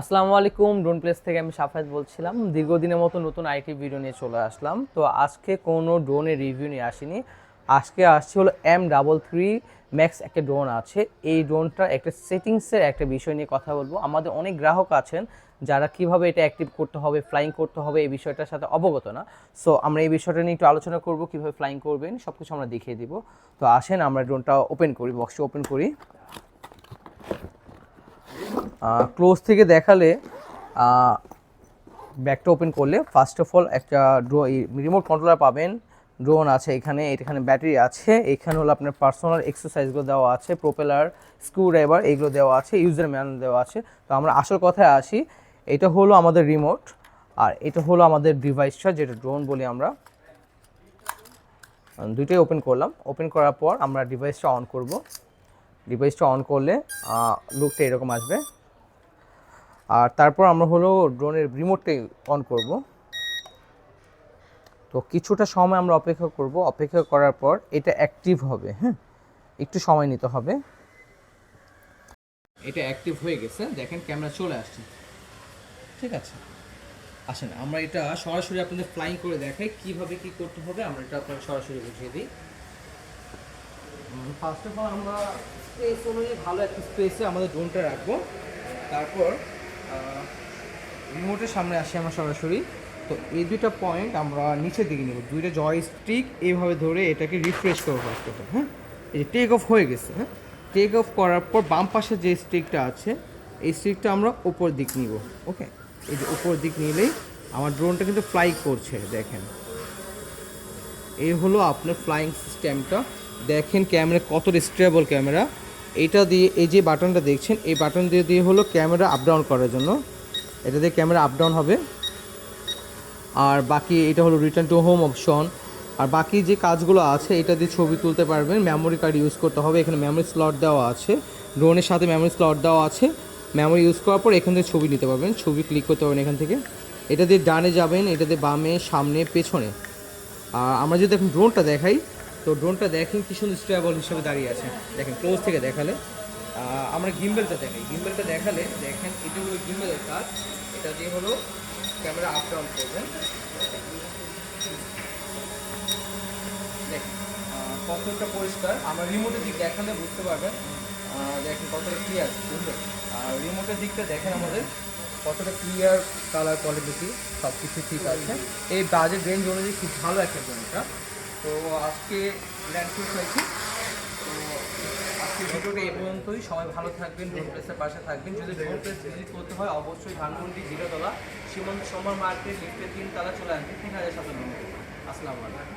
আসসালামু আলাইকুম drone place থেকে আমি সাফায়াত বলছিলাম। দীর্ঘদিনের মতো নতুন আইটি ভিডিও নিয়ে চলে আসলাম। তো আজকে কোনো ড্রোনের রিভিউ নিয়ে আসিনি। আজকে আসছে হলো এম ডাবল থ্রি ম্যাক্স একটা ড্রোন আছে। এই ড্রোনটা একটা সেটিংসের একটা বিষয় নিয়ে কথা বলব। আমাদের অনেক গ্রাহক আছেন যারা কীভাবে এটা অ্যাক্টিভ করতে হবে ফ্লাইং করতে হবে, এই বিষয়টার সাথে অবগত না। সো আমরা এই বিষয়টা নিয়ে একটু আলোচনা করব, কীভাবে ফ্লাইং করবেন সব কিছু আমরা দেখিয়ে দিব। তো আসেন, আমরা ড্রোনটা ওপেন করি বক্সটা ওপেন করি। ক্লোজ থেকে দেখালে ব্যাগটা ওপেন করলে ফার্স্ট অফ অল একটা ড্রো রিমোট কন্ট্রোলার পাবেন। ড্রোন আছে এখানে এখানে ব্যাটারি আছে। এখানে হলো আপনার পার্সোনাল এক্সারসাইজগুলো দেওয়া আছে প্রোপেলার স্ক্রু ড্রাইভার এগুলো দেওয়া আছে ইউজার ম্যানুয়াল দেওয়া আছে। তো আমরা আসল কথায় আসি, এটা হলো আমাদের রিমোট আর এটা হলো আমাদের ডিভাইসটা যেটা ড্রোন বলি আমরা। দুইটাই ওপেন করলাম। ওপেন করার পর আমরা ডিভাইসটা অন করব। ডিভাইসটা অন করলে লুকটা এরকম আসবে। আর তারপর আমরা হলো ড্রোনের রিমোটটাই অন করব। তো কিছুটা সময় আমরা অপেক্ষা করব। অপেক্ষা করার পর এটা অ্যাক্টিভ হবে হ্যাঁ? একটু সময় নিতে হবে। এটা অ্যাক্টিভ হয়ে গেছে। দেখেন ক্যামেরা চলে আসছে। ঠিক আছে? আসেন, আমরা এটা সরাসরি আপনাদের ফ্লাইং করে দেখাই কীভাবে কি করতে হবে। আমরা এটা আপনাদের সরাসরি বুঝিয়ে দিই। ফার্স্ট অফ অল আমরা স্পেস অনুযায়ী ভালো একটা স্পেসে আমাদের ড্রোনটা রাখব। তারপর রিমোটের সামনে আসি আমরা সরাসরি। তো এই দুইটা পয়েন্ট আমরা নিচের দিকে নেব। দুইটা জয় স্টিক এইভাবে ধরে এটাকে রিফ্রেশ করব ফার্স্ট অফ হ্যাঁ? এই যে টেক অফ হয়ে গেছে হ্যাঁ? টেক অফ করার পর বাম পাশে যে স্টিকটা আছে, এই স্টিকটা আমরা উপর দিক নিব ওকে এই যে উপর দিক নিলেই আমার ড্রোনটা কিন্তু ফ্লাই করছে, দেখেন। এই হলো আপনার ফ্লাইং সিস্টেমটা দেখেন ক্যামেরা কত স্টেবল ক্যামেরা এটা দিয়ে এই যে বাটনটা দেখছেন, এই বাটন দিয়ে দিয়ে হলো ক্যামেরা আপ ডাউন করার জন্য। এটা দিয়ে ক্যামেরা আপ ডাউন হবে। আর বাকি এটা হলো রিটার্ন টু হোম অপশন আর বাকি যে কাজগুলো আছে, এটা দিয়ে ছবি তুলতে পারবেন। মেমোরি কার্ড ইউজ করতে হবে। এখানে মেমোরি স্লট দেওয়া আছে। ড্রোনের সাথে মেমোরি স্লট দেওয়া আছে। মেমোরি ইউজ করার পর এখান থেকে ছবি নিতে পারবেন। ছবি ক্লিক করতে পারবেন এখান থেকে। এটা দিয়ে ডানে যাবেন, এটা দিয়ে বামে, সামনে, পেছনে। আর আমরা যদি এখন ড্রোনটা দেখাই তো ড্রোনটা দেখেন কি সুন্দর স্টেবল হিসেবে দাঁড়িয়ে আছে। দেখেন, ক্লোজ থেকে দেখালে। আমরা গিম্বেলটা দেখাই। গিম্বেলটা দেখালে দেখেন, এটা হলো গিম্বেলের কাজ। এটা দিয়ে হলো ক্যামেরা আপ ডাউন করবেন। দেখেন কতটা পরিষ্কার। আমরা রিমোটের দিক দেখালে বুঝতে পারবেন দেখেন কতটা ক্লিয়ার সুন্দর আর রিমোটের দিকটা দেখেন আমাদের, কতটা ক্লিয়ার কালার কোয়ালিটি সব কিছু ঠিক আছে। এই বাজেট রেঞ্জ অনুযায়ী খুব ভালো একটা এটা। তো আজকে ল্যান্ড হয়েছে। তো আজকে ভিডিওটা এ পর্যন্তই। সবাই ভালো থাকবেন ড্রোন প্লেসের পাশে থাকবেন। যদি ড্রোন প্লেস ভিজিট করতে হয়, অবশ্যই ধানমন্ডি, জিরোতলা সীমন্ত সোমবার মার্কেট লিফটে তিন তালা চলে আসবে তিন হাজার সাতান্ন আসসালামু আলাইকুম।